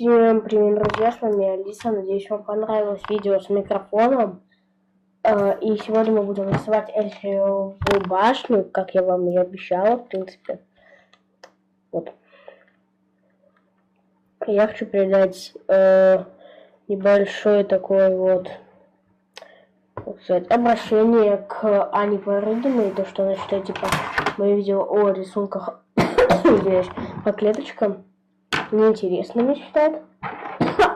Всем привет, друзья, с вами Алиса. Надеюсь, вам понравилось видео с микрофоном. Э, И сегодня мы будем рисовать Эльфовую башню, как я вам и обещала, в принципе. Вот. Я хочу передать э, небольшое такое вот сказать, обращение к Ане Порыгиной, то, что она считает, типа, мои видео о рисунках извиняюсь, по клеточкам неинтересными считает.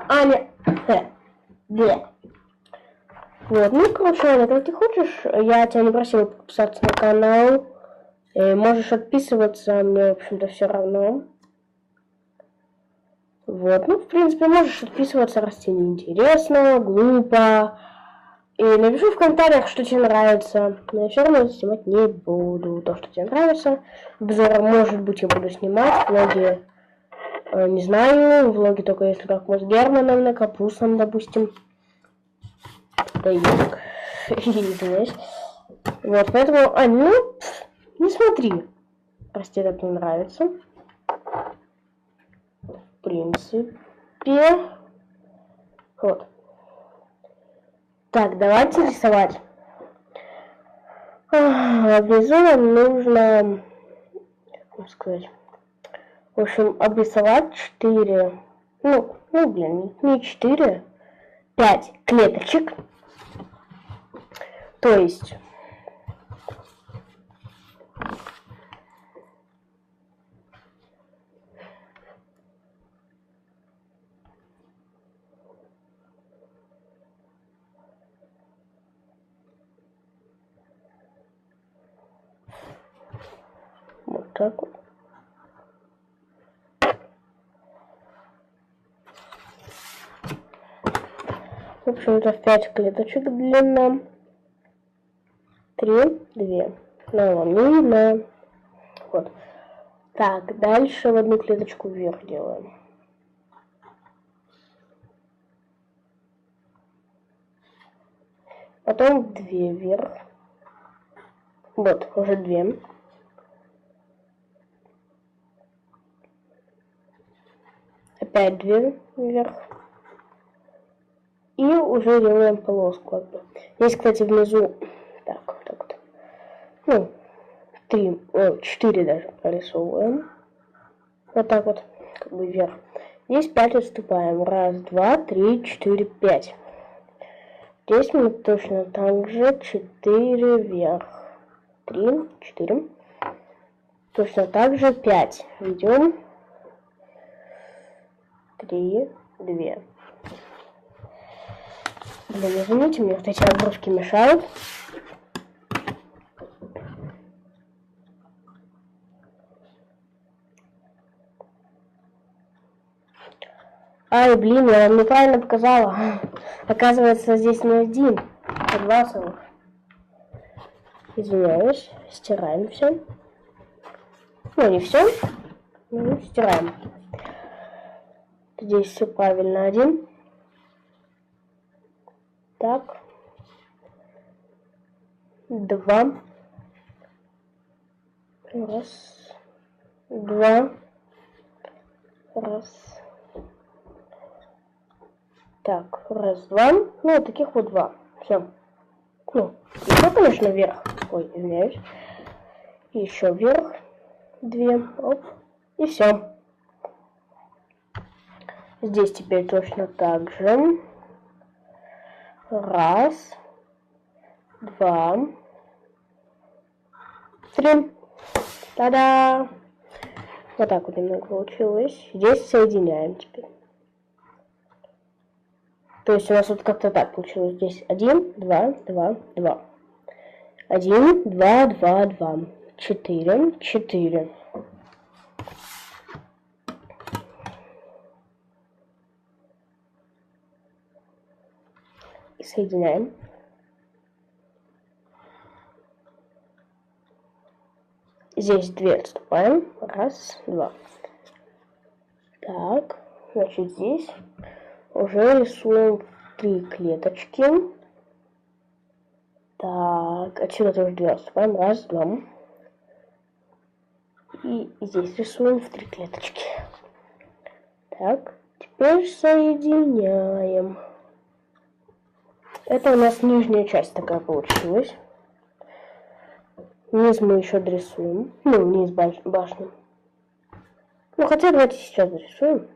Аня, да. Вот, ну, короче, Аня, как ты хочешь, я тебя не просила подписаться на канал, э, можешь отписываться, мне, в общем-то, все равно. Вот, ну, в принципе, можешь отписываться, раз тебе неинтересно, глупо, и напиши в комментариях, что тебе нравится. Но я все равно снимать не буду. То, что тебе нравится. Обзоры, может быть, я буду снимать. Влоги, э, не знаю. Влоги только если как мы с Германом на капустом, допустим. Да и. Вот, поэтому, а, ну, не смотри. Прости, это не нравится. В принципе. Вот. Так, давайте рисовать. Нам нужно, как сказать, в общем, обрисовать 4, ну, ну, блин, не 4, 5 клеточек. То есть Вот так вот. В общем-то, 5 клеточек длина. 3, 2. Но вам не видно. Вот. Так, дальше в одну клеточку вверх делаем. Потом две вверх. Вот, уже две. опять две вверх. И уже делаем полоску. Здесь, кстати, внизу, так, так вот, ну, три, о, четыре даже прорисовываем. Вот так вот, как бы вверх. Здесь пять отступаем. Раз, два, три, четыре, пять. Здесь мы точно так же четыре вверх. Три, четыре. Точно так же пять. Ведем три, две. Блин, извините, мне вот эти обрушки мешают. Ай, блин, я неправильно показала. Оказывается, здесь не один, а два целых. Извиняюсь, стираем все. Ну, не все. Ну, стираем. Здесь все правильно. Один. Так. Два. Раз. Два. Раз. Так, раз, два. Ну, таких вот два. Все. Ну, еще, конечно, вверх. Ой, извиняюсь. Еще вверх. Две. Оп. И все. Здесь теперь точно так же. Раз, два, три. Та-да! Вот так вот немного получилось. Здесь соединяем теперь. То есть у нас вот как-то так получилось. Здесь один, два, два, два. Один, два, два, два. Четыре, четыре. Соединяем. Здесь две отступаем. Раз, два. Так, значит здесь уже рисуем три клеточки. Так, отсюда тоже две отступаем. Раз, два. И здесь рисуем в три клеточки. Так, теперь соединяем. Это у нас нижняя часть такая получилась. Низ мы еще дорисуем. Ну, низ баш башни. Ну, хотя давайте сейчас дорисуем.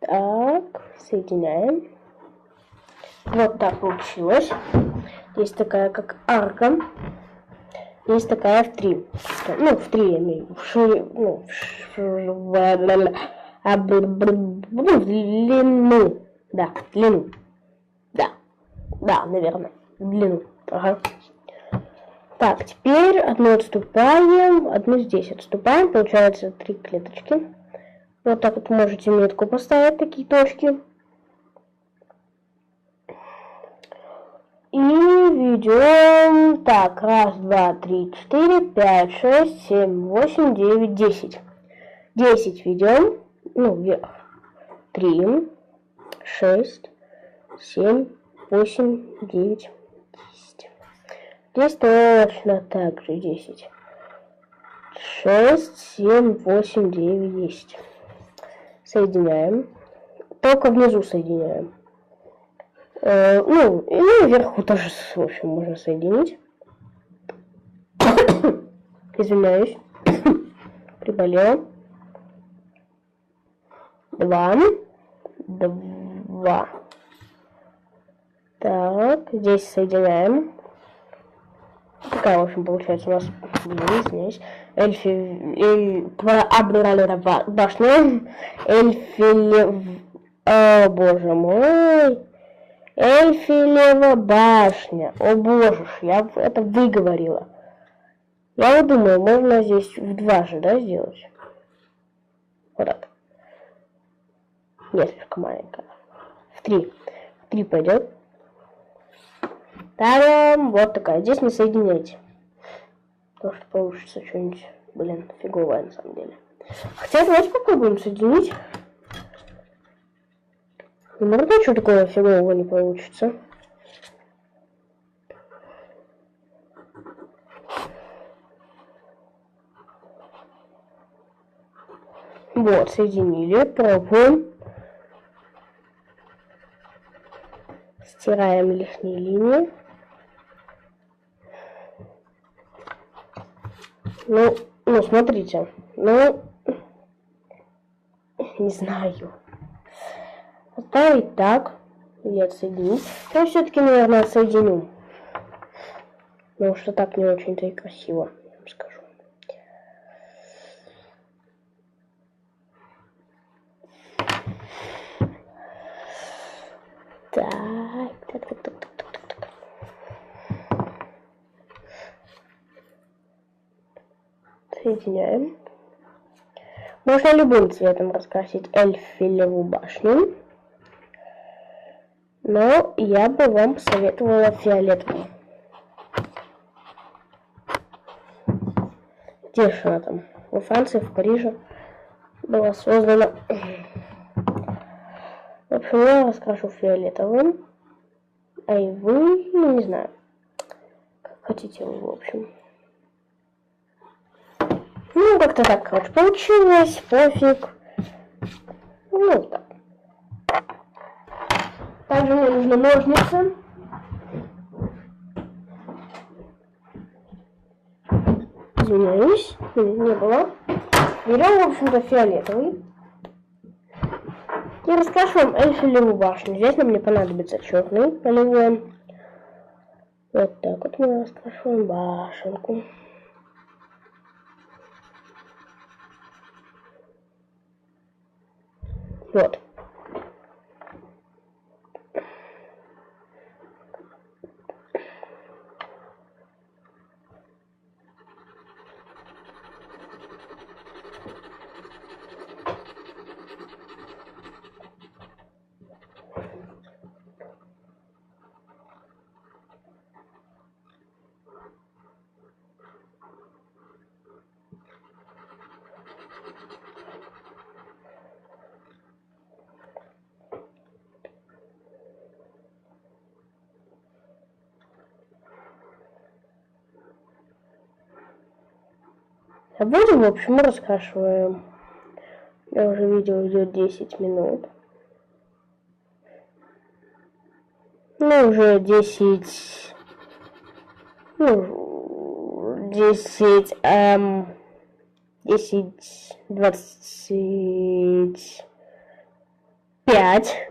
Так, соединяем. Вот так получилось. Есть такая, как арка. Есть такая в три. Ну, в три, я имею в шире, ну, в, ш... а, ну, в длину. Да, в длину. Да. Да, наверное. В длину. Ага. Так, теперь одну отступаем, одну здесь отступаем. Получается три клеточки. Вот так вот можете метку поставить, такие точки. И ведем, так, раз, два, три, четыре, пять, шесть, семь, восемь, девять, десять. Десять ведем, ну, вверх. Три, шесть, семь, восемь, девять, десять. Здесь точно так же десять. Шесть, семь, восемь, девять, десять соединяем. Только внизу соединяем. Э, ну, и ну, вверху тоже, в общем, можно соединить. Извиняюсь. Приболел. Два. Два. Так, здесь соединяем. Такая, в общем, получается у нас, извиняюсь, эльфи, эль, башня, эльфилев, о боже мой, эльфилева башня, о боже я это выговорила. Я вот думаю, можно здесь в два же, да, сделать? Вот так. Нет, слишком маленькая. В три. В три пойдет. Там вот такая. Здесь не соединяйте. Потому что получится что-нибудь, блин, фиговое на самом деле. Хотя давайте попробуем соединить. Ну, может ничего такого фигового не получится. Вот, соединили, пробуем. Стираем лишние линии. Ну, ну, смотрите. Ну, не знаю. Оставить так. Или отсоединить. Я все-таки, наверное, отсоединю. Потому что так не очень-то и красиво, я вам скажу. Так, так, так, так, так. соединяем. Можно любым цветом раскрасить эльфилеву башню. Но я бы вам посоветовала фиолетовый. Где же она там? Во Франции, в Париже была создана. В общем, я раскрашу фиолетовым. А и вы, ну не знаю, как хотите вы, в общем. Ну, как-то так, короче, получилось, пофиг. Ну, так. Также мне нужны ножницы. Извиняюсь, не было. Берем, в общем-то, фиолетовый. И раскрашиваем эльфилевую башню. Здесь нам не понадобится черный полигон. Вот так вот мы раскрашиваем башенку. Вот. А будем, в общем, мы раскрашиваем. Я уже видео идет 10 минут. Ну, уже 10... Ну, 10... Эм, 10... 25.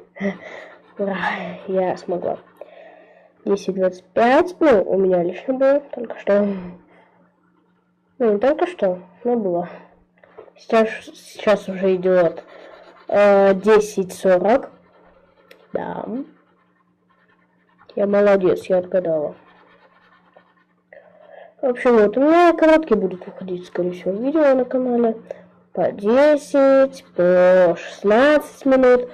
Ура, я смогла. 10.25. Ну, у меня лично было только что. Ну, не только что, но было. Сейчас, сейчас уже идет э, 10.40. Да. Я молодец, я отгадала. В общем, вот, у меня короткие будут выходить, скорее всего, видео на канале. По 10, по 16 минут.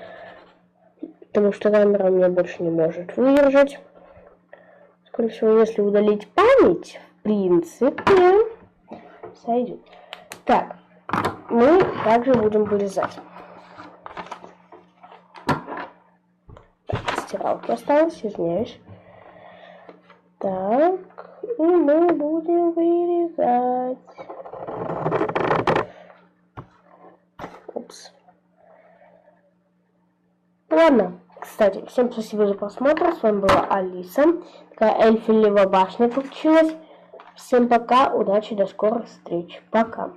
Потому что камера мне больше не может выдержать. Скорее всего, если удалить память, в принципе, сойдет. Так, мы также будем вырезать. Стиралки осталось, извиняюсь. Так, и мы будем вырезать. Упс. Ладно. Кстати, всем спасибо за просмотр. С вами была Алиса. Такая эльфилева башня получилась. Всем пока, удачи, до скорых встреч. Пока.